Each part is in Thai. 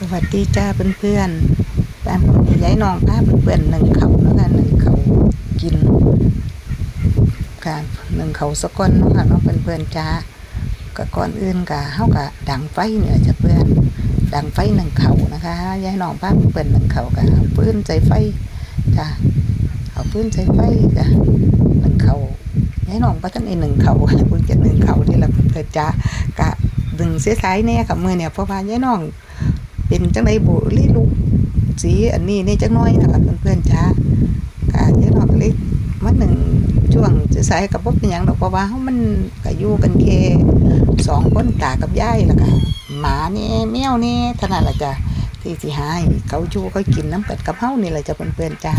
สวัสดีจ้าเพื่อนๆตามคนย้ายน้องพาเพื่อนๆหนึ่งเขาแล้วกันหนึ่งเขากินค่ะหนึ่งเขาสะก้อนนะค่ะน้องเพื่อนๆจ้าก็ก่อนอื่นกะเฮากะดังไฟเนี่ยจ้ะเพื่อน ดังไฟหนึ่งเขานะคะย้ายน้องพาเพื่อนๆหนึ่งเขากะเอาปืนใจไฟจ้าเอาปืนใจไฟจ้ะหนึ่งเขาย้ายน้องพาท่านเองหนึ่งเขาเพิ่งจะหนึ่งเขานี่แหละเพื่อนๆจ้ากะดึงเสียสายแน่ค่ะมือเนี่ยเพราะว่าย้ายน้อง เป็นจังไดบุรีลูกสีอันนี้นี่จังน้อยนะครับเพื่อนๆจ้ากะเยอะหน่อก็เลยมาหนึ่งช่วงจะสายกับบ่เป็นหยังดอกเพราะว่าเฮามันก็อยู่กันแค่สองคนตากับยายแล้วก็หมานี่แมวนี่เท่านั้นล่ะจ้ะที่สิหาให้เขาอยู่เขากินน้ำกัดกับเฮานี่แหละจ้ะเพื่อนๆจ้า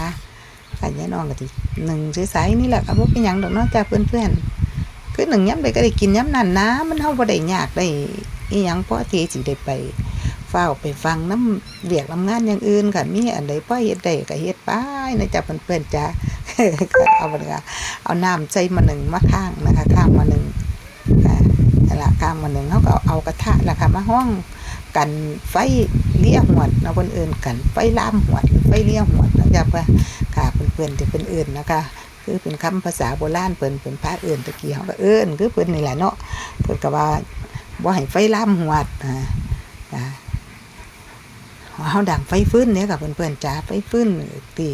กะยายน้องก็สิหนึ่งสายๆนี่แหละก็บ่เป็นหยังดอกเนาะจ้ะเพื่อนๆคือหนึ่งย้ำใดก็ได้กินย้ำนั้นนะมันเฮาบ่ได้ยากได้อีหยังพอที่สิได้ไป ฝ้าไปฟังน้ำเวียกน้ำงานอย่างอื่นค่ะมีอันใดพ่อเฮ็ดได้ก็เฮ็ดไปนะจ๊ะเพื่อนๆจ้าเอาบันี้เอาน้ำใส่มาหนึ่งมาข้างนะคะ ข้างมาหนึ่งค่ะละข้างมาหนึ่งเขาก็เอากระทะละคะมาห้องกันไฟเลี้ยหวดนะคนอื่นกันไฟลามหวดไฟเลี้ยหวดนะจ๊ะเพื่อนค่ะเพื่อนๆจะเป็นอื่นนะคะคือเป็นคำภาษาโบราณเพิ่นเป็นพระเอื่นตะกี้เขาก็เอิ้นคือเพิ่นนี่แหละเนาะเพิ่นก็ว่าบ่ให้ไฟลามหวดอ่า เฮาดังไฟฟื้นเนี่ยกับเพื่อนๆจ้าไฟฟื้นตี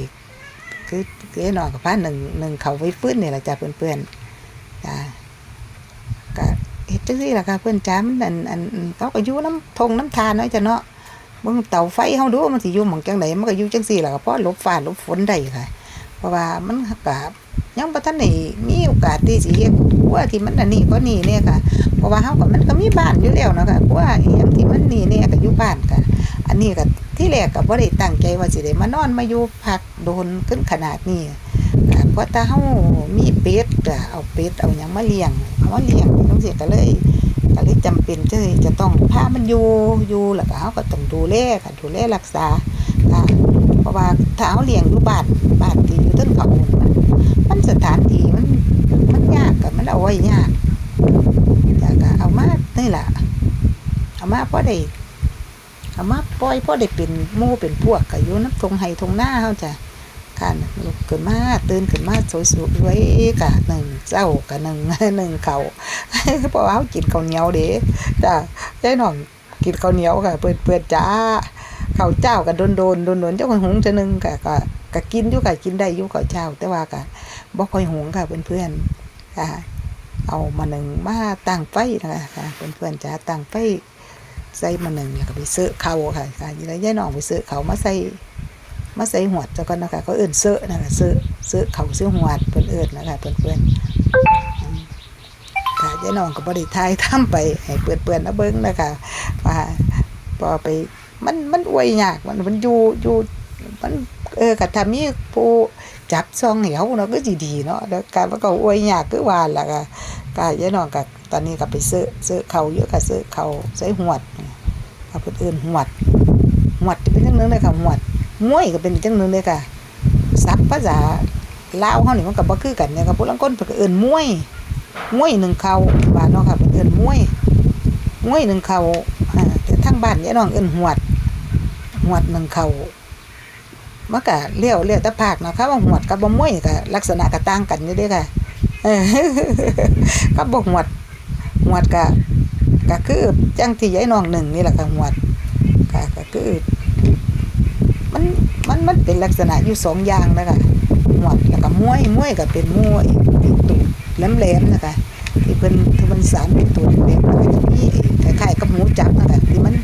คือคือหน่อยกับพาหนึ่งหนึ่งเขาไฟฟื้นเนี่ยแหละจ้าเพื่อนๆจ้าก็เฮ็ดจังซี่ล่ะค่ะเพื่อนจ้ามันอันอันเขาก็อยู่น้ำทงน้ำทานเนาะจ้ะเนาะเบิ่งเตาไฟเฮาดูมันสิอยู่หม่องจังไดมันก็อยู่จังซี่ล่ะก็พอหลบฟ้าหลบฝนได้ค่ะ เพราะว่ามันก็ยังบ่ทันได้มีโอกาสที่สิเฮ็ดกว่าที่มันอันนี้ก็นี่เนี่ยค่ะ เพราะว่าเฮาก็มันก็มีบ้านอยู่แล้วเนาะค่ะกว่าอีหยังที่มันนี่เนี่ยก็อยู่บ้านค่ะ อันนี้ก็ที่แรกก็บ่ได้ตั้งใจว่าสิได้มานอนมาอยู่พักโดนขึ้นขนาดนี้เพราะถ้าเฮามีเป็ดก็เอาเป็ดเอาหยังมาเลี้ยงเอามาเลี้ยงจังซี่ก็เลยก็เลยจำเป็นจะจะต้องพามันอยู่อยู่แล้วก็เฮาก็ต้องดูแลค่ะดูแลรักษาค่ะเพราะว่าถ้าเฮาเลี้ยงอยู่บ้านบ้านที่อยู่เทิงเขามันมันสถานที่มันมันยากก็มันเอาไว้ยากแต่ก็เอามานี่ล่ะเอามาพอได้ เอามาปล่อยพ่อได้เป็นมู่เป็นพวกก็อยู่น้ำทงไห้ทงหน้าเฮาจ้ะค่ะลุกขึ้นมาตื่นขึ้นมาสวยๆไว้กะหนึ่งเจ้ากะหนึ่งหนึ่งเขาเพราะว่าเฮากินข้าวเหนียวเด้จ้ะยายน้องกินข้าวเหนียวค่ะเปิดๆจ้าข้าวเจ้าก็โดนๆโดนๆเจ้าคนหงจะนึงก็ก็ก็กินอยู่ค่ะกินได้อยู่ข้าวเจ้า แต่ว่าก็บ่ค่อยหงค่ะเพื่อนๆค่ะเอามาหนึ่งมาตั้งไฟนะคะค่ะเพื่อนๆจ้าตั้งไฟ ใส่มาหนึ่งแล้วก็ไปซื้อเขาค่ะค่ะยี่ไรยายน้องไปซื้อเขามาใส่มาใส่หวดเจ้าก็นะคะก็เอื่นซื้อนะคะซื้อซื้อเขาซื้อหวดเพื่อนเอื่นนะคะเพื่อนเพื่อนๆอืมค่ะยายน้องก็บริทายทำไปให้เปื่อนเปื่อนนะเบิ้งนะคะว่าพอไปมันมันอวยยากมันมันอยู่อยู่มันเออกัถ้ามีผู้จับซองเหวเนาะก็ดีดีๆเนาะแล้วการมันก็อวยยากคือว่าล่ะค่ะก็ยายน้องก็ตอนนี้ก็ไปซื้อซื้อเขาเยอะก็ซื้อเขาใส่หวด เอาเพิ่นเอิ้นหวดหวดเป็นจังนึงเลยค่ะหวดมวยก็เป็นจังนึงเลยค่ะศัพท์ภาษาลาวเฮานี่มันก็บ่คือกันเนี่ยก็ผู้ลางคนเพิ่นก็เอิ้นมวยมวยหนึ่งเขาบ้านเนาะค่ะเพิ่นเอิ้นมวยมวยหนึ่งเขาอ่าแต่ทางบ้านยายน้องเอิ้นหวดหวดหนึ่งเขามันก็เลี้ยวเลี้ยวต่ภาคเนาะค่ะว่าหวดกับบ่มวยก็ลักษณะก็ต่างกันอยู่เด้ค่ะเออก็บอกหวดหวดก็ ก็คือจังที่ยายน้องหนึ่งนี่แหละค่ะหวดก็ก็คือมันมันมันเป็นลักษณะอยู่สองอย่างนะคะหวดแล้วก็มวยมวยก็เป็นมวยเป็นตูดแหลมๆนะคะที่เพิ่นที่มันสารเป็นตูดแหลมแล้วก็จะมีคล้ายๆกับหมูจับนะคะที่มัน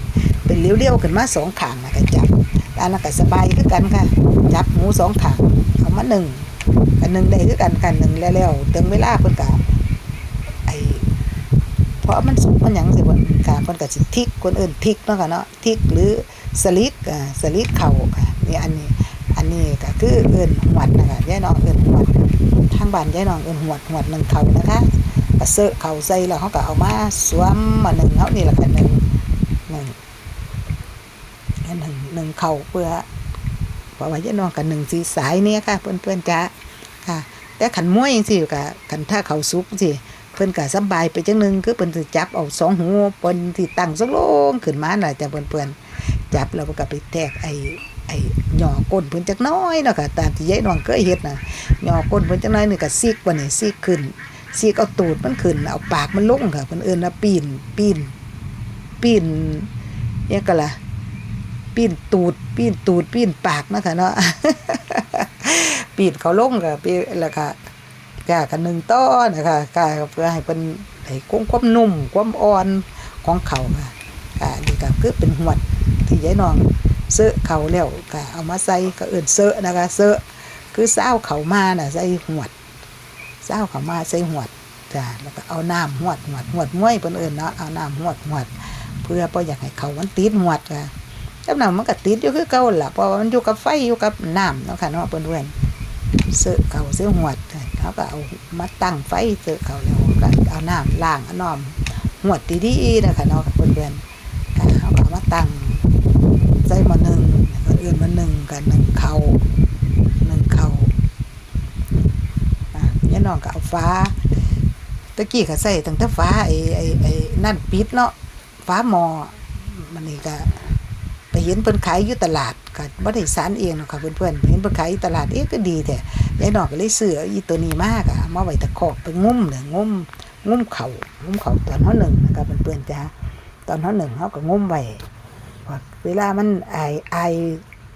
เป็นเลี้ยวๆขึ้นมาสองขางนะคะจับอันนั้นก็สบายคือกันค่ะ จับหมูสองขางเอามาหนึ่งกันหนึ่งได้คือกันกันหนึ่งแล้วๆถึงเวลาเพิ่นก็ไอเพ ราะมันสุกมันหยังสิเพิ่นก็เพิ่นก็สิทิกคนอื่นทิกเนาะค่ะเนาะทิกหรือสลิดอ่าสลิดเข่าค่ะนี่อันนี้อันนี้ก็คือเอิ้นหวดนะคะยายน้องเอิ้นหวดทางบ้านยายน้องเอิ้นหวดหวดหนึ่งเข่านะคะก็เสอะเข่าใส่แล้วเขาก็เอามาสวมมาหนึ่งเฮานี่แหละค่ะหนึ่งหนึ่งหนึ่งหนึ่งเข่าเพื่อเพราะว่ายายน้องกับหนึ่งสีสายเนี่ยค่ะเพื่อนๆจ้าค่ะ แต่ขันมวยจังซี่ก็ขันถ้าเขาสุกสิ พิ่นก็สบายไปจังหนึงคือเพิ่นสิจับเอาสองหูเพิ่นสิตั้งสงลงขึ้นมาน่ะจ้ะเพื่อนๆจับแล้วก็ไปแทกไอ้ไอ้หย่อก้นเพิ่นจักน้อยเนาะค่ะตามที่ยายน้องเคยเฮ็ดน่ะหย่อก้นเพิ่นจักน้อยนี่ก็ซิกบ่นี่ซิกขึ้นซิกเอาตูดมันขึ้นเอาปากมันลงค่ะเพิ่นเอิ้นว่าปีนปีนปีนหยังก็ล่ะปีนตูดปีนตูดปีนปากนะคะเนาะปีนเขาลงก็ปีแล้วก็ กากันหนึ่งต้อนะคะกาเพื่อให้เป็นให้คงความนุ่มความอ่อนของเขาค่ะกานี่ก็คือเป็นหวดที่ยายน้องเสื้อเขาแล้วก็เอามาใส่ก็เอื่นเสื้อนะคะเสื้อคือเศร้าเขามาน่ะใส่หวดเศร้าเขามาใส่หวดจ้าแล้วก็เอาน้ำหวดหวดหวดม้วยเพิ่นเอื่นเนาะเอาน้ำหวดหวด เพื่อบ่อยากให้เขามันติดหวดค่ะจังนั้นมันก็ติดอยู่คือเก่าล่ะเพราะมันอยู่กับไฟอยู่กับน้ำเนาะค่ะเนาะเพิ่นเอิ้น เสื้อเขาเสื้อหวดเขาก็เอามาตั้งไฟเสื้อเขาแล้วก็เอาน้ำล้างอน้ำหวดดีๆนะคะเนาะเพื่อนๆเขาก็มาตั้งใส่มาหนึ่งคนอื่นมาหนึ่งกันหนึ่งเขาหนึ่งเขาอะยายน้องก็เอาฟ้าตะกี้ก็ใส่ตั้งแต่ฟ้าไอ้ไอ้ไอ้นั่นปิดเนาะฟ้าหมอมันนี่ก็ ไปเห็นเพิ่นขายอยู่ตลาดก็บ่ได้สารเองหรอกค่ะเพื่อนๆเห็นเพิ่นขายอยู่ตลาดเอ๊ะก็ดีแต่ยายน้องก็เลยซื้ออีตัวนี้มากอะมาไว้ตะคอกไปงุ้มเนี่ยงุ้มงุ้มเข่างุ้มเข่าตอนเฮาหนึ่งนะครับเพื่อนๆจ้าตอนเฮาหนึ่งเฮาก็งุ้มไว้ว่าเวลามันไอไอ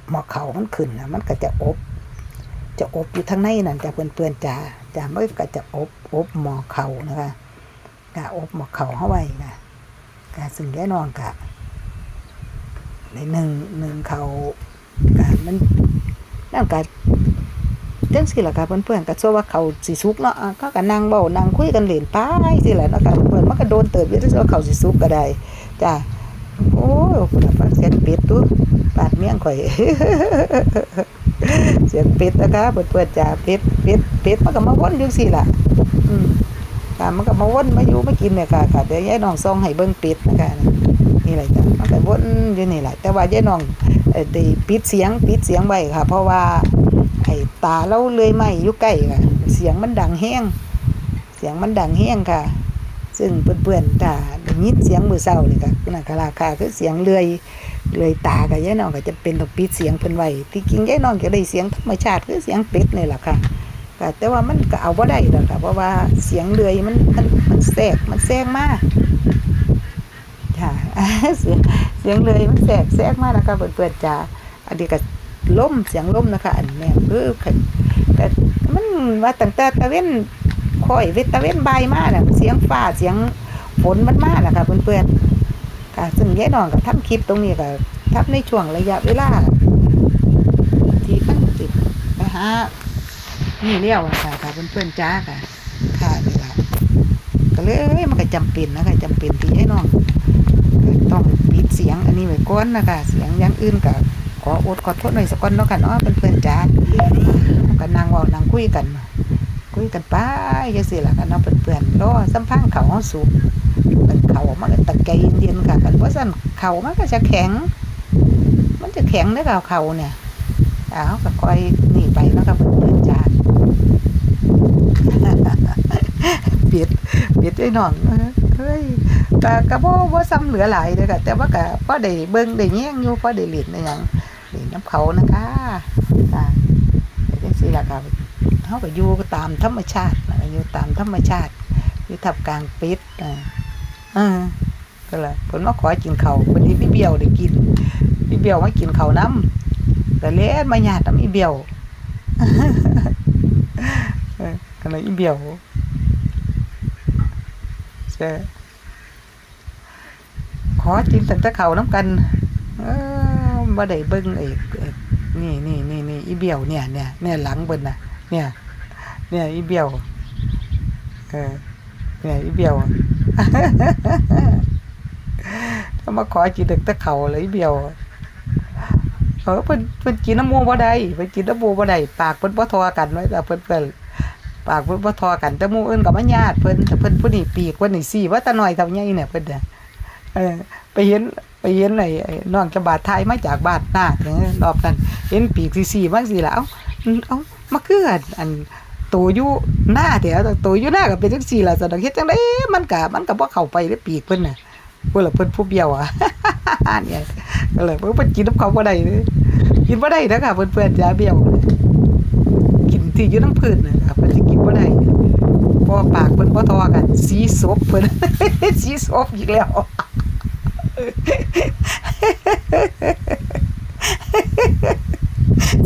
หมอกเข่ามันขึ้นนะมันก็จะอบ จะอบอยู่ทางในนั่นจ้ะเพื่อนๆจ้าจ้ามันก็จะอบอบหมอเข่านะคะก็อบหมอเข่าเฮาไว้นะก็ซึ่งยายน้องก็ ในหนึ่งหนึ่งเขาการมันนั่นก็จังสิล่ะค่ะเพื่อนๆก็ชัวว่าเขาสิสุกเนาะก็ก็นั่งเว้านั่งคุยกันเล่นไปสิล่ะเนาะค่ะเพื่อนมันก็โดนเติบอยู่ที่ว่าเขาสิสุกก็ได้จ้าโอ้ยคุณฟังเสียงเป็ดตัวปาดเมี่ยงข่อยเสียงเป็ดนะคะเพื่อนๆจ้าเป็ดเป็ดเป็ดมันก็มาวนอยู่สิล่ะอืมค่ะมันก็มาวนมาอยู่มากินเนี่ยค่ะค่ะเดี๋ยวยายน้องซองให้เบิ่งเป็ดนะคะ นี่แหละจ้ะมันก็วนอยู่นี่แหละแต่ว่ายายน้องเออได้ปิดเสียงปิดเสียงไว้ค่ะ เพราะว่าไอ้ตาเราเลยไหมอยู่ใกล้ค่ะ เสียงมันดังแห้งเสียงมันดังแห้งค่ะ ซึ่งเพื่อนๆถ้าได้ยินเสียงมือเศร้านี่ค่ะนั่นก็ราคาคือเสียงเลื่อยเลื่อยตากับยายน้องก็จะเป็นต้องปิดเสียงเพิ่นไว้ที่จริงยายน้องก็ได้เสียงธรรมชาติคือเสียงเป็ดนี่แหละค่ะก็แต่ว่ามันก็เอาบ่ได้ดอกค่ะเพราะว่าเสียงเลื่อยมันมันมันแทรกมันแซงมาก ค่ะ เสียงเสียงเลยมันแสกแสกมากนะคะเปิดๆจ้าอันนี้ก็ล่มเสียงล่มนะคะ อันเนี้ยคือแต่มันว่าตั้งแต่ตะเว้นคอยเวตะเว้นบมากน่ะเสียงฟ้าเสียงฝนมันมากนะคะเพื่อนๆค่ะซึ่งยายน้องก็ทำคลิปตรงนี้ก็ทำในช่วงระยะเวลาที่มันติดไปหานี่เลี้ยวค่ะค่ะเพื่อนๆจ้าค่ะค่ะนี่ละก็เลยมันก็จำเป็นนะคะจำเป็นที่ให้น้อง ต้องปิดเสียงอันนี้ไว้ก่อนนะคะ เสียงอย่างอื่นก็ขออดขอโทษหน่อยสักก่อนเนาะค่ะเนาะเป็นเพื่อนจ้าก็นั่งว้านั่งคุยกัน คุยกันไปจังซี่ล่ะค่ะเนาะเพื่อนรอสัมพังเขาเฮาสุกมันเขามันตะไกเย็นๆค่ะกันเพราะฉะนั้นเขามันก็จะแข็ง มันจะแข็งได้อค่ะเขาเนี่ยอ้าวก็คอยนี่ไปเนาะค่ะเพื่อนจ้าเปียดเปียดไอ้นอง เฮ้ยก็ก็บ่บ่ซ้ำเหลือหลายเด้อค่ะแต่ว่าก็พอได้เบิ่งได้แย่งอยู่พอได้เล่นได้หยังเล่นน้ำเขานะคะอ่าแต่จังซี่ล่ะค่ะเฮาก็อยู่ตามธรรมชาติอยู่ตามธรรมชาติอยู่ทับกลางปิดอ่าก็ล่ะเพิ่นมาขอกินข้าวเพิ่นสิพี่เบี้ยวได้กินพี่เบี้ยวมากินข้าวนํก็เลยมาญาตินำอีเบี้ยวเออก็เลยอีเบี้ยว ใช่ขอกินตั้งแต่เขาน้ำกัน เออบ่ได้เบิ่งไอ้ไอ้นี่นี่นี่นี่อีเบี้ยวเนี่ยเนี่ยเนี่ยหลังเบิ่นน่ะ เนี่ย เนี่ยอีเบี้ยวเออเนี่ยอีเบี้ยวถ้ามาขอกินตั้งแต่เขาเลยอีเบี้ยวเออเพิ่นเพิ่นกินน้ำมูบ่ได้เพิ่นกินน้ำมูบ่ได้ปากเพิ่นบ่ทอกันไว้แต่เพิ่นเพิ่น ปากเพิ่นบ่ทอกันแต่หมู่อื่นก็มาญาติเพิ่นแต่เพิ่นผู้นี้ปีกเพิ่นนี่สี่ว่าตาน้อยเท่าใหญ่เนี่ยเพิ่นน่ะเออไปเห็นไปเห็นไอ้ไอ้น้องจะบาดทายมาจากบาดหน้าเนี่ยรอบนั้นเห็นปีกสี่ๆมันสิล่ะเอ้าเอ้ามาคืออันอันโตอยู่หน้าเดี๋ยวโตอยู่หน้าก็เป็นจังซี่ล่ะสะดอกเฮ็ดจังได๋มันก็มันก็บ่เข้าไปในปีกเพิ่นน่ะเพิ่นล่ะเพิ่นผู้เบี้ยวอะเนี่ยก็เลยเพิ่นเพิ่นกินน้ำเขาบ่ได้กินบ่ได้นะค่ะเพื่อนๆจ้าเบี้ยว กินที่อยู่น้ำพืชนะครับเพิ่นสิกินบ่ได้พราะว่าปากเพิ่นบ่ทอกัน สีศพเพิ่นสีศพอีกแล้ว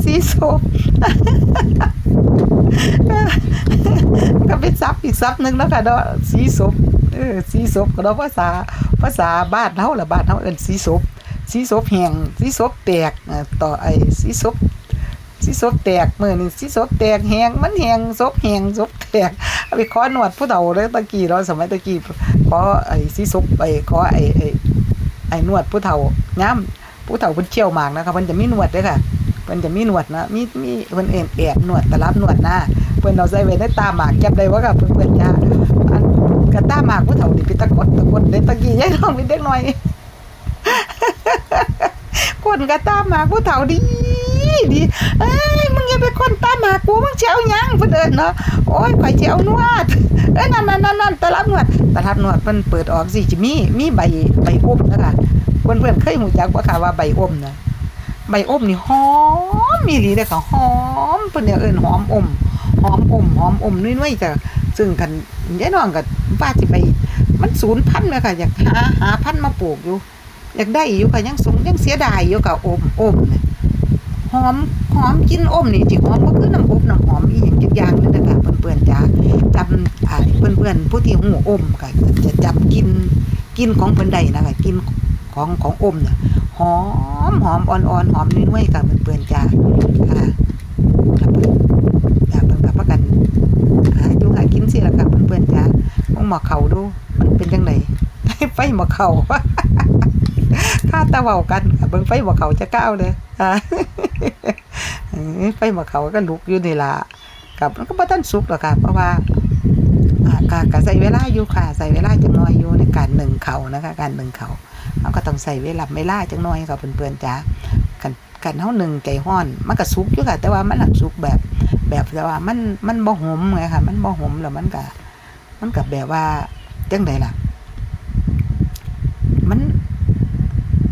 สีศพก็เป็นซับอีกซับหนึ่งเนาะค่ะเนาะสีศพเออสีศพก็เนาะภาษาภาษาบ้านเฮาล่ะบ้านเฮาเอิ้นสีศพสีศพแห้งสีศพแตกต่อไอ้สีศพ สีศพแตกมือนี้สีศพแตกแหงมันแหงศพแหงศพแตกเอาไปขอหนวดผู้เฒ่าเลยตะกี้เนาสมัยตะกี้ขอไอ้สีศพไปขอไอ้ไอ้ไอ้หนวดผู้เฒ่าย้ำผู้เฒ่าเพิ่นเชี่ยวหมากนะคะเพิ่นจะมีหนวดเด้อค่ะเพิ่นจะมีหนวดนะมีมีเพิ่นเอ็นแอบหนวดตะลับหนวดหน้าเพิ่นเอาใส่ไว้ในตาหมากจับได้ว่ากับเพิ่นเพิ่นจ้าอันกะตาหมากผู้เฒ่านี่เป็นตะกดตะกดได้ตะกี้ยายน้องเป็นเด็กน้อยคนกะตาหมากผู้เฒ่าดี ดีเอ้ยมึงอย่าไปคนตาหมากูมึงเชียวหยังเพิ่นเอิ้นเนาะโอ้ยข่อยสิเอานวดเอ้ยนั่นนั่นนั่นนั่นตลับนวดตลับนวดเพิ่นเปิดออกสิจะมีมีใบใบอมนะคะเพิ่อนเพิ่อนเคยรู้จักบ่าค่ะว่าใบอมนะใบอมนี่หอมมีหลีเลยค่ะหอมเพิ่นเนี่ยเอิ้นหอมอมหอมอมหอมอมนุ่ยๆจ้ะซึ่งกันยายน้องก็ว่าสิไปมันศูนย์พันเลยค่ะอยากหาหาพันมาปลูกอยู่อยากได้อยู่ค่ะยังสงยังเสียดายอยู่ค่ะอมอมเนี่ย อมหอมกินอมนี่จิหอมก็คือน้ำอบน้ำหอมอีหยังจักอย่างเลยนะคะเพื่อนๆจ้าจำอ่าเพื่อนๆผู้ที่หูอมก็จะจำกินกินของเพิ่นได้นะคะกินของของอมเนี่ยหอมหอมอ่อนๆหอมนุ่ยๆกับเพื่อนๆจ้าค่ะครับเพิ่นจ้าเพิ่นกับพากันหาอยู่หากินสิล่ะครับเพื่อนๆจ้าลองหมอเข่าดูมันเป็นจังไดไฟหมอเข่าข้าตะเว้ากันเบิ่งไฟหมอเข่าจะก้าวเลยอ่า ไฟมอเขาก็ลุกอยู่นี่ละกับมันก็บ่ทันสุกหรอกค่ะ เพราะว่าอ่าก็ก็ใส่เวลาอยู่ค่ะใส่เวลาจังน้อยอยู่ในการหนึ่งเขานะคะการหนึ่งเขาเราก็ต้องใส่เวลาเวลาจังน้อยค่ะเพื่อนๆจ้ากันกันเฮาหนึ่งใจห้อน มันก็สุกอยู่ค่ะ แต่ว่ามันหักสุกแบบ แบบแต่ว่ามันมันบ่หอมไงค่ะ มันบ่หอมแล้วมันก็มันก็แบบว่าจังไดล่ะ มัน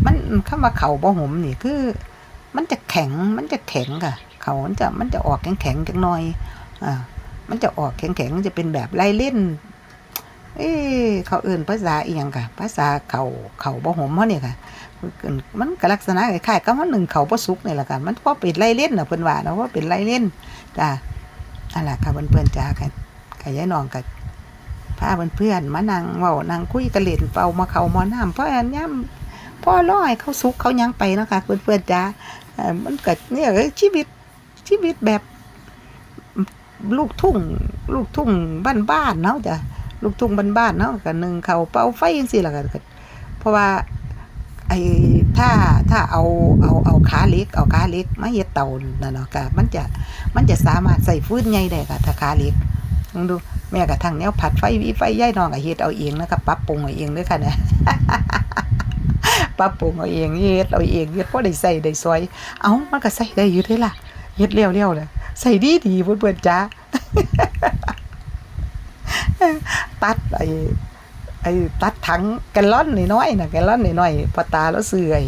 มันคำว่าเขาบ่หอมนี่คือ มันจะแข็งมันจะแข็งค่ะ เขามันจะมันจะออกแข็งแข็งจังหน่อย อ่า มันจะออกแข็งๆจะเป็นแบบไล่เล่น เอ้เขาเอื่นภาษาเอียงค่ะ ภาษาเขาเขาบ่หมเฮาเนี่ยค่ะมันก็ลักษณะคล้ายๆกับว่าหนึ่งเขาบ่สุกนี่แหละค่ะมันก็เป็นไล่เล่นนะเพิ่อนว่าเนาะว่าเป็นไล่เล่นจ้าอันล่ะค่ะเพื่อนๆจ้าค่ะกับยายน้องกับพาเพื่อนๆมานั่งเว้านั่งคุยกันเล่นเป่ามาเข้ามาน้ำเพราะอันย่ำพ่อร้อยเขาสุกเขายังไปนะค่ะเพื่อนๆจ้าเอ่อมันก็เนี่ยชีวิต ชีวิตแบบ ลูกทุ่ง ลูกทุ่งบ้านๆเนาะจ้ะลูกทุ่งบ้านๆเนาะก็นึ่งเขาเป่าไฟจังซี่ล่ะก็เพราะว่าไอ้ถ้าถ้าเอาเอาเอาขาเล็กเอาขาเล็กมาเฮ็ดเตานั่นเนาะก็มันจะมันจะสามารถใส่ฟืนใหญ่ได้ค่ะถ้าขาเล็กลองดูแม้กระทั่งแนวผัดไฟวิไฟย่ายน้องก็เฮ็ดเอาเองนะคะปรับปรุงเอาเองด้อค่ะนี่ยปรับปรุงเอาเองเฮ็ดเอาเองเฮ็ดพอได้ใส่ได้ซอย เอ้ามันก็ใส่ได้อยู่เด้ล่ะ เฮ็ดเร็วๆเลยใส่ดีดีๆเพื่อนๆจ้าตัดไอ้ไอ้ตัดถังแกลลอนน้อยๆนะแกลลอนน้อยๆพอตาแล้วซื้อไอ้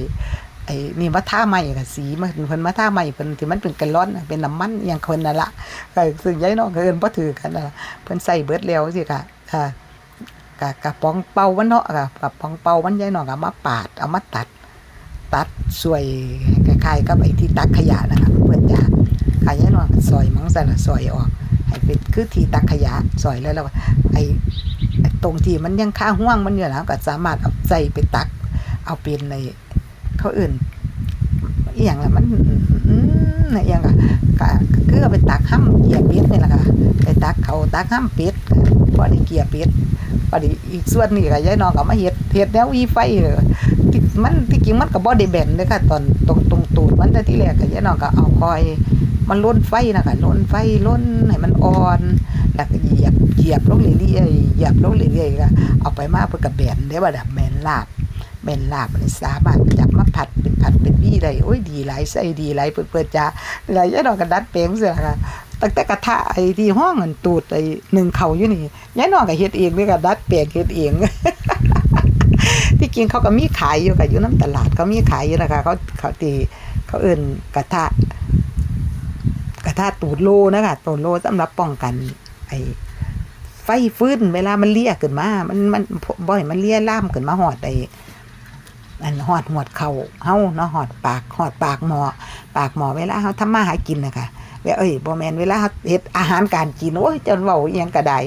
ไอ้นี่มาท่าใหม่ค่ะสีมันเพิ่นมาท่าใหม่เพิ่นที่มันเป็นแกลลอนเป็นน้ำมันอย่างคนนั่นละก็ซึ่งยายน้องเอิ้นบ่ถือกันน่ะล่ะเพิ่นใส่เบิดแล้วสิค่ะค่ะกะกะปองเป่ามันเนาะค่ะกะปองเป่ามันยายน้องก็มาปาดเอามาตัด ตัดสวย คล้ายๆกับไอ้ที่ตักขยะนะคะเพื่อนจ้าขายายน้องก็ซอยมังส่ละซอยออกให้เป็นคือที่ตักขยะซอยแล้วแล้วก็ไอ้ตรงที่มันยังค้าห่วงมันอยู่แล้วก็สามารถเอาใส่ไปตัก เอาเป็นในเขาอื่นอีหยังละมันอืมอหยังก็ก็ก็คือเอาไปตักห้ำเกียเป็ดนี่แหละค่ะไปตักเขาตักห้ำเป็ด พอได้เกียเป็ดพอได้อีกส่วนนี้ก็ยายน้องก็มาเฮ็ดเฮ็ดแนววีไฟเลยที่มันที่จริงมันก็บ่ได้แบนเลยค่ะ ตอนตรงตรงตูดมันแต่ที่แรกก็ยายน้องก็เอาคอย มันล้นไฟนะคะล้นไฟล้นให้มันอ่อนแล้วก็เหยียบเหยียบลงเรื่อยๆเหยียบลงเรื่อยๆก็เอาไปมาเพื่อกับแบนได้บ่ดับแมนลาบแมนลาบนี่สามารถจับมาผัดเป็นผัดเป็นวี่ได้โอ้ยดีหลายใส่ดีหลายเปิดๆจ้าหลายยายน้องก็ดัดแปลงเสียค่ะ ตั้งแต่กระทะไอ้ที่ห้องเงินตูดไอ้หนึ่งเขาอยู่นี่ยายน้องก็เฮ็ดเองเลยก็ดัดแปลงเฮ็ดเองที่จริงเขาก็มีขายอยู่กับอยู่น้ำตลาดเขามีขายอยู่นะคะเขาเขาตีเขาเอิ่นกระทะ กระทะตูดโลนะคะตูดโลสำหรับป้องกัน ไอ้ไฟฟื้นเวลามันเลียขึ้นมา มันมันบ่อยมันเลียล่ามขึ้นมาหอดไอ้อันหอดหอดเข่าเฮาเนาะหอดปากหอดปากหมอ ปากหมอเวลาเฮาทำมาหากินนะคะ เว้ยเอ้ยบ่แมนเวลาเฮ็ดอาหารการกินโอ้ยจนเว้าอียังก็ได้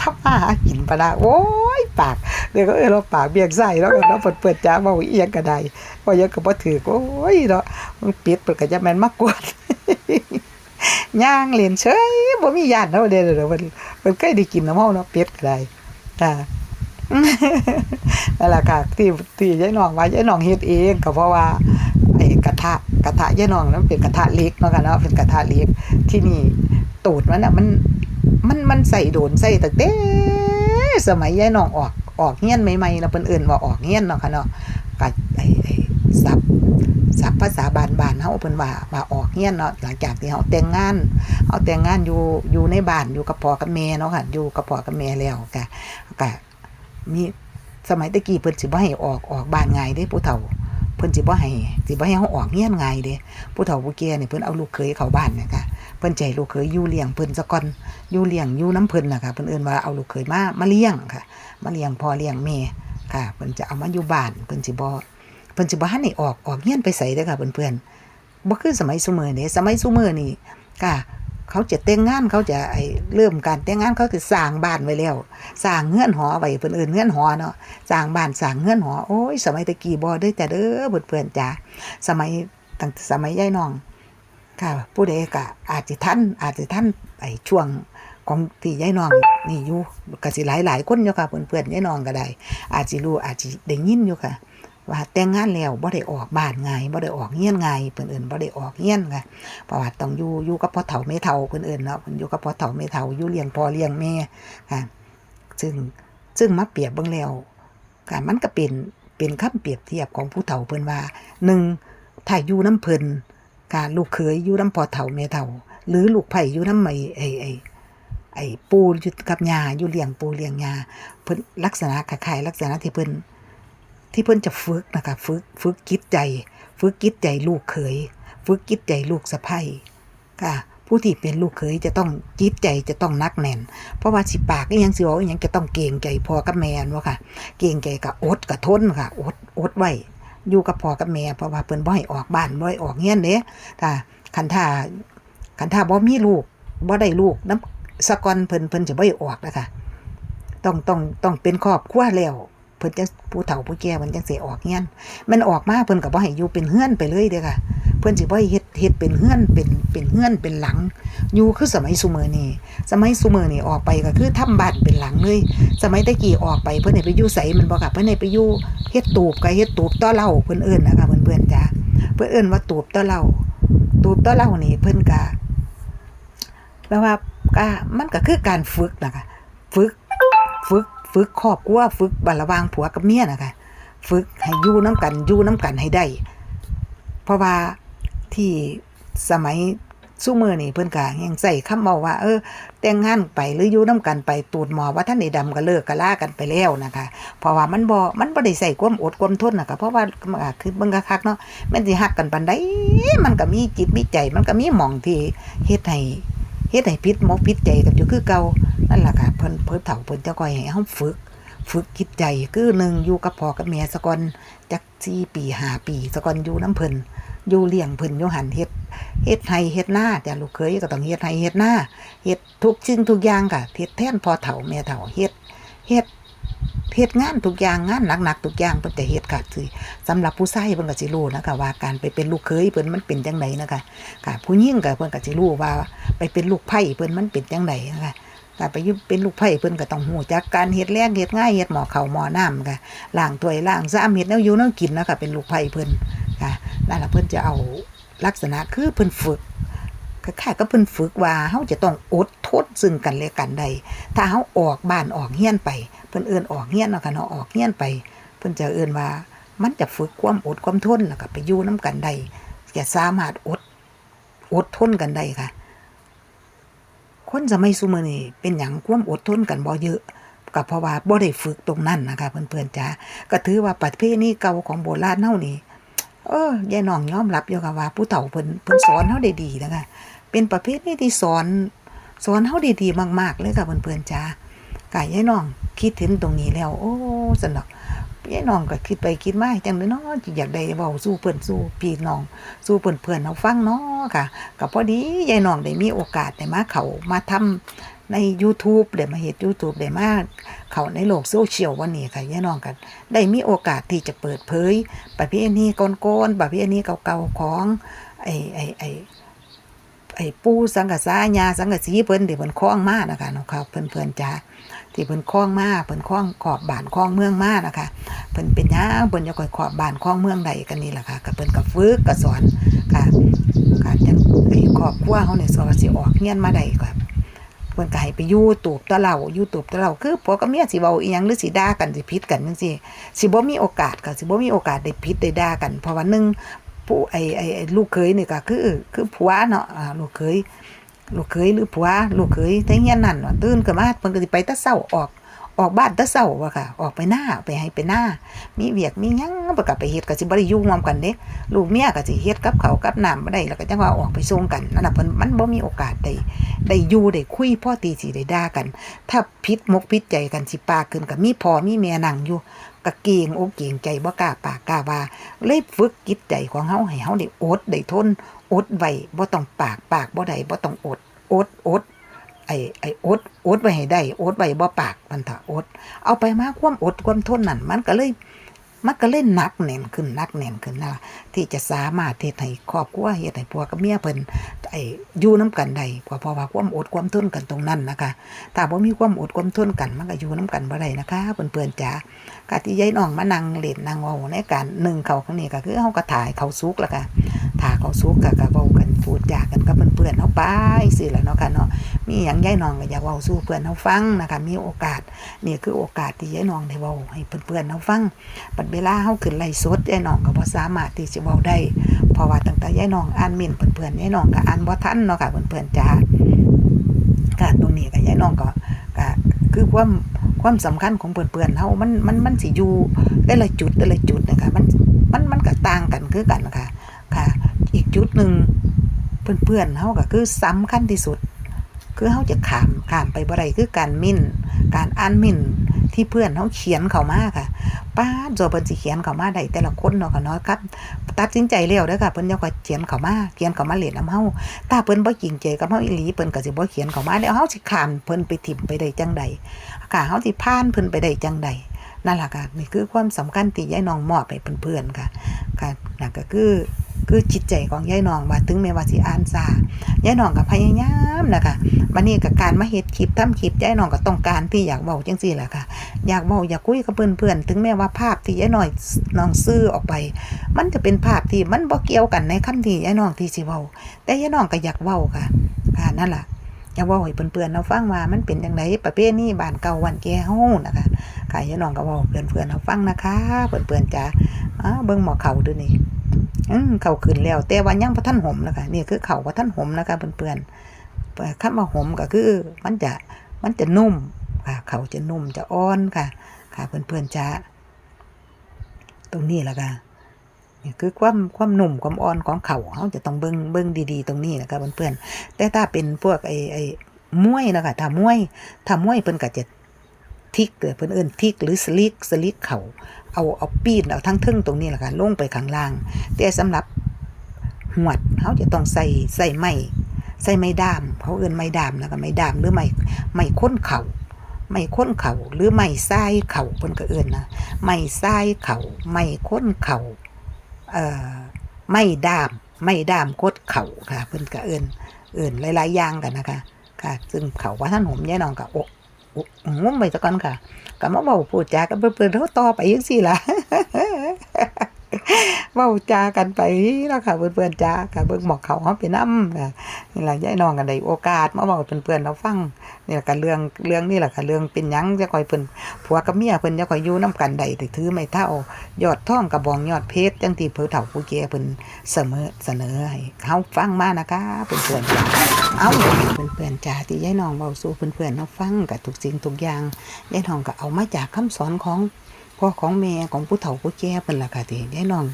ทำมาหากินปะนะโอ้ยปากเดี๋ยวก็เออเราปากเบียกใส่แล้วก็เนาเปิดเปิดจ้าเว้าอียังก็ได้พอเยอะก็บ่ถือโอ้ยเนาะมันปิดเปิดก็จะแม่นมากวดย่างเล่นเฉยบ่มีญาติเนาะเด้อเด้อมันมันเคยได้กินน้ำเฮาเนาะเป็ดก็ได้อ่านั่นแหละค่ะที่ที่ยายน้องว่ายายน้องเฮ็ดเองก็เพราะว่า ไอ้กระทะกระทะยายนองนั้นเป็นกระทะเล็กเนาะค่ะเนาะเป็นกระทะเล็กที่นี่ตูดมันน่ะมันมันมันใส่โดนใส่ตั้งแต่สมัยยายน้องออกออกเฮียนใหม่ๆเนาเพิ่นเอิ้นว่าออกเฮียนเนาะค่ะเนาะก็ไอ้ไอ้ศัพท์ศัพท์ภาษาบ้านเฮาเพิ่นว่าว่าออกเฮียนเนาะหลังจากที่เฮาแต่งงานเฮาแต่งงานอยู่อยู่ในบ้านอยู่กับพ่อกับแม่เนาะค่ะอยู่กับพ่อกับแม่แล้วก็ก็มีสมัยตะกี้เพิ่นสิบ่ให้ออกออกบ้านไง่ายเด้ผู้เฒ่า เพิ่นสิบ่ให้สิบ่ให้เฮาออกเฮียนง่ายเด้ผู้เฒ่าผู้แก่นี่เพิ่นเอาลูกเขยเข้าบ้านเนี่ยค่ะเพิ่นใจลูกเขยอยู่เลี้ยงเพิ่นซะก่อนอยู่เลี้ยงอยู่น้ำเพิ่นน่ะค่ะเพิ่นเอิ้นว่าเอาลูกเขยมามาเลี้ยงค่ะ มาเลี้ยงพ่อเลี้ยงแม่ค่ะเพิ่นจะเอามาอยู่บ้านเพิ่นสิบ่เพิ่นสิบ่ทันให้ออกออกเฮียนไปไสเด้อค่ะเพิ่นๆบ่คือสมัยซุมื้อนี้สมัยซุมื้อนี่ค่ะ เขาจะแต่งงานเขาจะไอเริ่มการแต่งงานเขาคือสร้างบ้านไว้แล้วสร้างเงื่อนหอไว้เพิ่นเอิ้นเงื่อนหอเนาะสร้างบ้านสร้างเงื่อนหอโอ้ยสมัยตะกี้บ่เด้แต่เด้อเพื่อนๆจ้าสมัยตั้งสมัยยายน้องค่ะผู้ใดก็อาจจะทันอาจจะทันไอ้ช่วงของที่ยายน้องนี่อยู่ก็สิหลายๆคนอยู่ค่ะเพื่อนๆยายน้องก็ได้ อาจสิรู้อาจสิได้ยินอยู่ค่ะ ว่าแต่งงานแล้วบ่ได้ออกบ้านง่ายบ่ได้ออกเฮียนง่ายเพิ่นเอิ้นบ่ได้ออกเฮียนค่ะเพราะว่าต้องอยู่อยู่กับพ่อเฒ่าแม่เฒ่าเพิ่นเอิ้นเนาะเพิ่นอยู่กับพ่อเฒ่าแม่เฒ่าอยู่เลี้ยงพ่อเลี้ยงแม่ค่ะซึ่งซึ่งมาเปรียบเบิ่งแล้วค่ะมันก็เป็นเป็นคำเปรียบเทียบของผู้เฒ่าเพิ่นว่าหนึ่งถ้าอยู่น้ำเพิ่นค่ะลูกเขยอยู่น้ำพ่อเฒ่าแม่เฒ่า หรือลูกไผ่อยู่น้ำไอ้ไอ้ไอ้ไอ้ปูอยู่กับยาอยู่เลี้ยงปูเลี้ยงยาเพิ่นลักษณะคล้ายๆลักษณะที่เพิ่น ที่เพิ่นจะฝึกนะคะฝึกฝึกจิตใจ ฝึกจิตใจลูกเขย ฝึกจิตใจลูกสะใภ้ค่ะผู้ที่เป็นลูกเขยจะต้องจิตใจจะต้องนักแน่น เพราะว่าสิปากก็ยังสิเว้าอหยังจะต้องเกรงใจพอกับแม่นว่าค่ะ เกรงใจกับอดกับทนค่ะอดอดไว้อยู่กับพ่อกับแม่เพราะว่าเพิ่นบ่ให้ออกบ้านบ่ให้ออกเฮียนเด้ถ้าคันถ้าคันถ้าบ่มีลูกบ่ได้ลูกน้ำสะกอนเพิ่นเพิ่นจะบ่ให้ออกนะคะต้องต้องต้องเป็นครอบครัวแล้ว เพิ่นจะผู้เฒ่าผู้แก่เพิ่นจังสิออกเฮียนมันออกมาเพิ่นก็บ่ให้อยู่เป็นเฮือนไปเลยเด้อค่ะ เพิ่นสิบ่ให้เฮ็ดเฮ็ดเป็นเฮือนเป็นเป็นเฮือนเป็นหลัง อยู่คือสมัยซุมื้อนี้สมัยซุมื้อนี้ออกไปก็คือทำบ้านเป็นหลังเลย สมัยตะกี้ออกไปเพิ่นให้ไปอยู่ไสมันบ่ค่ะเพิ่นให้ไปอยู่เฮ็ดตูบก็เฮ็ดตูบต่อเล้าเพิ่นเอิ้นนะคะเพื่อนๆจ้าเพิ่นเอิ้นว่าตูบต่อเล้าตูบต่อเล้านี่เพิ่นก็แปลว่าก็มันก็คือการฝึกนะคะฝึก ฝึกครอบครัวฝึกบัลระวางผัวกับเมียนะคะฝึกให้อยู่น้กันอยู่น้กันให้ได้ เพราะว่าที่สมัยสู้มือนี่เพิ่อนก็ยังใส่คำเว้าว่า เออ แต่งงานไปหรืออยู่น้กันไปตูดหมอว่าท่านได้ดำก็เลิกก็ล่ากันไปแล้วนะคะ เพราะว่ามันบ่มันบ่ได้ใส่ความอดความทนนะคะเพราะว่าคือบิ่งคักเนาะม่นสิฮักกันปานใดมันก็มีจิตมีใจ มันก็มีหมองที่เฮ็ดให้เฮ็ดให้ผิดหมกผิดใจกันอยู่คือเก่า นั่นแหละค่ะเพิ่นเพิ่นเฒ่าเพิ่นจะคอยให้เฮาฝึก ฝึกจิตใจคือหนึ่งอยู่กับพ่อกับแม่ซะก่อนจัก4ปี5ปีซะก่อนอยู่น้ำเพิ่นอยู่เลี้ยงเพิ่นอยู่หันเฮ็ดเฮ็ดไห้เฮ็ดหน้าจ้ะลูกเคยก็ต้องเฮ็ดไห้เฮ็ดหน้าเฮ็ดทุกสิ่งทุกอย่างค่ะเฮ็ดแทนพ่อเฒ่าแม่เฒ่าเฮ็ดเฮ็ดเฮ็ดงานทุกอย่างงานหนักๆทุกอย่างเพิ่นจะเฮ็ดค่ะสิสำหรับผู้ชายเพิ่นก็สิรู้นะคะว่าการไปเป็นลูกเคยเพิ่นมันเป็นจังไดนะคะค่ะผู้หญิงก็เพิ่นก็สิรู้ว่า ไปเป็นลูกไผ่เพิ่นมันเป็นจังไดนะคะ ค่ะไปยู่เป็นลูกไผ่เพิ่นก็ต้องฮู้จักการเฮ็ดแลงเฮ็ดง่ายเฮ็ดหม้อข้าหม้อน้ำค่ะล้างถ้วยล้างชามเฮ็ดแนวอยู่แนวกินนะคะเป็นลูกไผ่เพิ่นค่ะนั่นล่ะเพิ่นจะเอาลักษณะคือเพิ่นฝึกคล้าก็เพิ่นฝึกว่าเฮาจะต้องอดทนซึ่งกันและกันได้ถ้าเฮาออกบ้านออกเฮียนไปเพิ่นเอิ้นออกเฮียนเนาะค่ะเนาะออกเฮียนไป เพิ่นจะเอิ้นว่ามันจะฝึกความอดความทนแล้วก็ไปอยู่นํกันได้จะสามารถอดอดทนกันได้ค่ะ คนสมัยซุมื้อนี้เป็นหยังความอดทนกันบ่เยอะก็เพราะว่าบ่ได้ฝึกตรงนั้นนะคะเพื่อนๆจ้าก็ถือว่าประเพณีเก่าของโบราณเฮานี่เออยายน้องยอมรับอยู่ค่ะว่าผู้เฒ่าเพิ่นเพิ่นสอนเฮาได้ดีนะคะเป็นประเภทนี้ที่สอนสอนเฮาได้ดีมาก ๆ เลยค่ะเพื่อนๆจ้ากายายน้องคิดถึงตรงนี้แล้ว โอ้สนดอก ยายน้องก็คิดไปคิดมาจังเลยเนาะอยากได้เว้าสู้เพิ่นสู้พี่น้อง สู้เพื่อนๆเฮาฟังเนาะค่ะก็พอดียายน้องได้มีโอกาสได้มาเขามาทำใน YouTube ได้มาเฮ็ด YouTube ได้มาเขาในโลกโซเชียลวันนี้ค่ะยายน้องก็ได้มีโอกาสที่จะเปิดเผยประเพณีก่อนๆประเพณีเก่าๆของ ไอ้ไอ้ไอ้ไอ้ปูสังกะสายาสังกะสีเพิ่นที่เพิ่นคล้องมากนะคะเนาะครับเพิ่นจ้า ที่เพิ่นคล้องมาเพิ่นคล้องขอบบานคล้องเมืองมานะคะเพิ่นเป็นหยังเพิ่นจะคอยขอบบานคล้องเมืองใดกันนี่แหละค่ะก็เพิ่นก็ฝึกก็สอนค่ะค่ะจังไอ้ครอบครัวเฮาเนี่ยสอนสิออกเรียนมาได้ก็เพิ่นก็ให้ไปยู่ตูบตะเหล่ายู่ตูบตะเหล่าคือผัวกับเมียสิเว้าอีหยังหรือสิด่ากันสิผิดกันจังซี่สิบ่มีโอกาสก็สิบ่มีโอกาสได้ผิดได้ด่ากันเพราะว่าหนึงผู้ไอ้ไอ้ลูกเขยนี่ก็คือคือผัวเนาะลูกเขย ลูกเขยหรือผัวลูกเขยแต่เฮียนั่นว่าตื่นขึ้นมาเพิ่นก็สิไปต่เช้าออกออกบ้านต่เช้าว่าค่ะ ออกไปหน้าไปให้ไปหน้า มีเวียกมีหยังเพิ่นก็ไปเฮ็ดก็สิบ่ได้ยู่ร่วมกันเด้ลูกเมียก็สิเฮ็ดกับเขากับน้ำบ่ได้แล้วก็จังว่าออกไปส่งกันนั่นน่ะเพิ่นมันบ่มีโอกาสได้ได้อยู่ได้คุยพ่อตีสิได้ด่ากัน ถ้าผิดมกผิดใจกันสิปากขึ้นก็มีพ่อมีแม่นั่งอยู่ก็เกรงอกเกรงใจบ่กล้าปากกล้าว่าเลยฝึกจิตใจของเฮาให้เฮาได้อดได้ทน อดไว้บ่ต้องปากปากบ่ได้บ่ต้องอดอดอดไอ้ไอ้อดอดไว้ให้ได้อดไว้บ่ปากมันถ้าอด เอาไปมาความอดความทนนั่นมันก็เลยมันก็เล่นหนักแน่นขึ้นหนักแน่นขึ้นนะที่จะสามารถเฮ็ดให้ครอบครัวเฮ็ดให้ผัวกับเมียเพิ่นไอ้อยู่นํกันได้เพราเพราะว่าความอดความทนกันตรงนั้นนะคะถ้าบ่มีความอดความทนกันมันก็อยู่นํกันบ่ได้นะคะเพื่อนๆจ๋ากะที่ยายน้องมานั่งเล่นนั่งเว้าในการนึ่งเข้าวครั้งนี้ก็คือเฮาก็ถ่ายเข้าสุกแล้วก็ ถ่าข้าวสุกก็ก็เว้ากันพูดจากกันกับเพื่อนๆเฮาไปสิละเนาะค่ะเนาะมีหยังยายน้องก็อยากเว้าสู่เพื่อนเฮาฟังนะคะมีโอกาสนี่คือโอกาสที่ยายน้องได้เว้าให้เพื่อนๆเฮาฟังปัดเวลาเฮาขึ้นไลฟ์สดยายน้องก็บ่สามารถที่จะเว้าได้ เพราะว่าตั้งแต่ยายน้องอ่านเม่นเพื่อนๆยายน้องก็อ่านบ่ทันเนาะค่ะเพื่อนๆจ้าก็ตรงนี้ก็ยายน้องก็ก็คือความความสำคัญของเพื่อนๆเฮามันมันมันสิอยู่แต่ละจุดแต่ละจุดนะคะมันมันมันก็ต่างกันคือกันนะคะค่ะ อีกจุดหนึ่งเพื่อนๆเฮาก็คือสำคัญที่สุด คือเฮาจะขามขามไปบ่ได้คือการมิ่น การอ่านมิ่นที่เพื่อนเฮาเขียนเข้ามาค่ะป้าโจเพิ่นสิเขียนเข้ามาได้แต่ละคนเนาะค่ะเนาะครับ ตัดสินใจแล้วเด้อค่ะเพิ่นยังก็เขียนเข้ามาเขียนเข้ามาเล่นนำเฮาถ้าเพิ่นบ่จริงใจกับเฮาอีหลีเพิ่นก็สิบ่เขียนเข้ามาแล้วเฮาสิขามเพิ่นไปถิ่มไปได้จังใดค่ะเฮาสิผ่านเพิ่นไปได้จังใด นั่นแหละค่ะนี่คือความสำคัญที่ยายน้องมอบให้เพื่อนๆค่ะค่ะนั่นก็คือคือจิตใจของยายน้องว่าถึงแม้ว่าสิอ่านซายายน้องก็พยายามนะคะบัดนี้ก็การมาเฮ็ดคลิปทำคลิปยายน้องก็ต้องการที่อยากเว้าจังซี่แหละค่ะ อยากเว้าอยากคุยกับเพื่อนๆถึงแม้ว่าภาพที่ยายน้อยน้องซื้อออกไป มันจะเป็นภาพที่มันบ่เกี่ยวกันในคันที่ยายน้องที่สิเว้าแต่ยายน้องก็อยากเว้าค่ะค่ะนั่นล่ะอยากเว้าให้เพื่อนๆเราฟังว่ามันเป็นจังไดประเพณีบ้านเก่าวันแก่เฮานะคะ ค่ะยายน้องก็เว้าให้เพื่อนๆเราฟังนะคะเพื่อนๆจ้าอ้าเบิ่งหมอเขาดูนี่อืมเขาขึ้นแล้ว แต่ว่ายังบ่ทันห่มนะคะนี่คือเขาบ่ทันห่มนะคะเพื่อนๆคำว่าห่มก็คือ มันจะมันจะนุ่มค่ะ เขาจะนุ่มจะอ่อนค่ะ ค่ะเพื่อนๆจ้าตรงนี้แหละค่ะนี่คือความความนุ่มความอ่อนของเขาเขาจะต้องเบิ้งเบิ้งดีๆ ตรงนี้นะคะเพื่อนๆแต่ถ้าเป็นพวกไอ้ไอ้มวยนะคะถ้ามวยถ้ามวยเพิ่นก็จะ ทิกเเพิ่นเอิ้นทิกหรือสลิกสลิกเขาเอาเอาปีนเอาทั้งทึ่งตรงนี้แหละค่ะลงไปข้างล่าง แต่สำหรับหวดเขาจะต้องใส่ใส่ไม้ใส่ไม้ดามเขาเอิ้นไม้ดามแล้วก็ไม้ดามหรือไม้ไม้ค้นเข่าไม่ค้นเขาหรือไม่ทรายเขาเพิ่นก็เอิ้นนะไม่ทรายเขาไม่ค้นเขาเอ่อไม่ดาม ไม่ดามคดเขาค่ะเพิ่นก็เอิ้นเอิ้นหลายๆอย่างกันนะคะค่ะ ซึ่งเขาว่าท่านหมยายน้องก็โอ้โอ้ งมไปซะก่อนค่ะก็มาบอกพูดจากับเพื่อนๆเขาต่อไปยังสี่ละ เว้าจากันไปแล้วค่ะเพื่อนๆจ้าค่ะเบิ่งหมอกเขาเฮาไปน้ำค่ะนี่แหละยายน้องก็ได้โอกาสมาเว้าเพื่อนๆเราฟังนี่แหละก็เรื่องเรื่องนี่แหละค่ะเรื่องเป็นยังจะคอยเพิ่นผัวกับเมียเพิ่นจะคอยอยู่นํกันได้ได้ถือไม้เท้ายอดท่องกระบองยอดเพชรจังที่ผู้เฒ่าผู้แก่เพิ่นเสมอเสนอให้เฮาฟังมานะคะเพื่อนๆจ้าเอ้าเพื่อนๆจ้าที่ยายน้องเว้าสู่เพื่อนๆเฮาฟังก็ทุกสิ่งทุกอย่างยายน้องก็เอามาจากคำสอนของ พ่อของแม่ของผู้เฒ่าผู้แก่เพิ่นล่ะค่ะที่ยายน้อง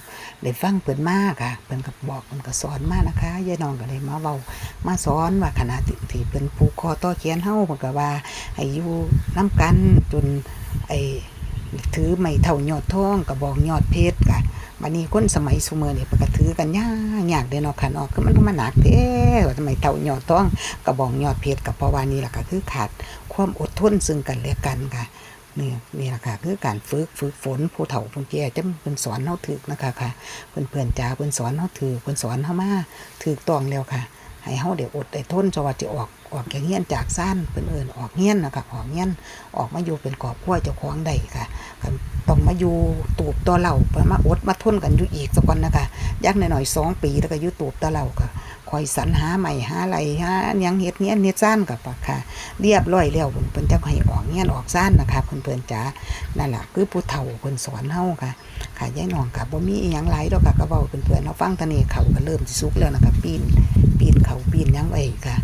ได้ฟังเพิ่นมาค่ะเพิ่นก็บอกเพิ่นก็สอนมานะคะยายน้องก็เลยมาเว้ามาสอนว่าขณะที่ที่เพิ่นผูกคอต่อแขนเฮาเพิ่นก็ว่าให้อยู่นํกันจนไอ้ถือไม้เท่ายอดทองกระบอกยอดเพชรค่ะบัดนี้คนสมัยซุมื้อนี่เพิ่นก็ถือกันยากยากเด้เนาะค่ะเนาะคือมันก็มาหนักแท้ว่าทำไมเท่ายอดทองกระบอกยอดเพชรก็เพราวานี่ล่ะก็คือขาดความอดทนซึ่งกันและกันค่ะ นี่นี่แหละค่ะคือการฝึกฝึกฝนผู้เฒ่าผู้แก่จะเพิ่นสอนเฮาถึกนะคะค่ะเพิ่นเพื่อนจ้าเพิ่นสอนเฮาถือเพิ่นสอนเฮามาถูกต้องแล้วค่ะ ให้เฮาได้อดได้ทนจนว่าจะออกออกจากเฮียนจากซ่านเพิ่นเอิ้นออกเฮียนนะคะออกเฮียนออกมาอยู่เป็นครอบครัวเจ้าของได้ค่ะต้องมาอยู่ตูบต่อเหล่าเพิ่นมาอดมาทนกันอยู่อีกสักวันนะคะอยักหน่อยๆสองปีแล้วก็อยู่ตูบต่อเหล่าค่ะ คอยสรรหาใหม่หาอะไรหายังเฮ็ดเฮียนเฮ็ดซ่านกับปะค่ะ เรียบร้อยแล้วเพิ่นเพิ่นจะให้ออกเงี้ยออกซ่านนะคะเพิ่นๆจ๋านั่นล่ะคือผู้เฒ่าเพิ่นสอนเฮาค่ะ ค่ะยายน้องก็บ่มีอีหยังหลายดอกค่ะก็เว้าเพิ่นๆเฮาฟังทะนี้เขาก็เริ่มสิสุกแล้วนะคะปีนปีนเขาปีนหยังไว้ค่ะ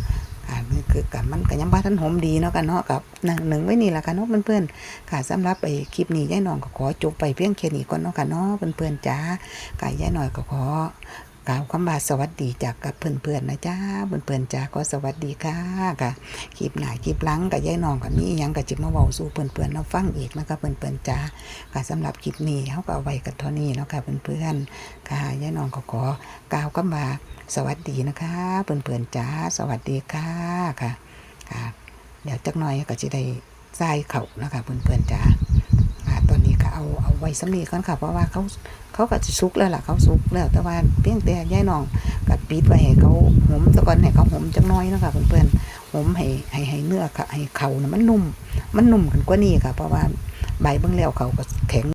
ค่ะนี่คือกับมันก็ยังบ่ทันหอมดีเนาะกันเนาะกับหนึ่งหนึ่งไว้นี่ล่ะค่ะเนาะเพื่อนๆค่ะสำหรับไอ้คลิปนี้ยายน้องก็ขอจบไปเพียงแค่นี้ก่อนเนาะค่ะเนาะเพื่อนๆจ๋าค่ะยายน้อยก็ขอ กล่าวคำว่าสวัสดีจากกับเพื่อนๆนะจ้าเพื่อนๆจ้าก็สวัสดีค่ะค่ะคลิปหนาคลิปลังกับยายน้องกับมีอิหยังกับจิมาเว้าสู่เพื่อนๆเราฟังอีกนะคะเพื่อนๆจ้าค่ะสำหรับคลิปนี้เขาก็เอาไว้กันเท่านี้แล้วค่ะเพื่อนๆค่ะยายน้องก็ขอกล่าวคำว่าสวัสดีนะคะเพื่อนๆจ้าสวัสดีค่ะค่ะค่ะเดี๋ยวจักหน่อยก็จะได้ใส่เข่านะคะเพื่อนๆจ้าค่ะตอนนี้ก็เอาเอาไว้สำนีก่อนค่ะเพราะว่าเขา เขาก็จะซุกแล้วล่ะเขาซุกแล้วแต่ว่าเพียงแต่ย่ายน้องกัดปิดไว้ให้เขาหอมตะกอนให้เขาหอมจังน้อยนะคะเพื่อนๆหอมให้ให้ให้เนื้อค่ะให้เขานะมันนุ่ม มันนุ่มกันกว่านี้ค่ะ เพราะว่าใบเบื้องแล้วเขาก็แข็ง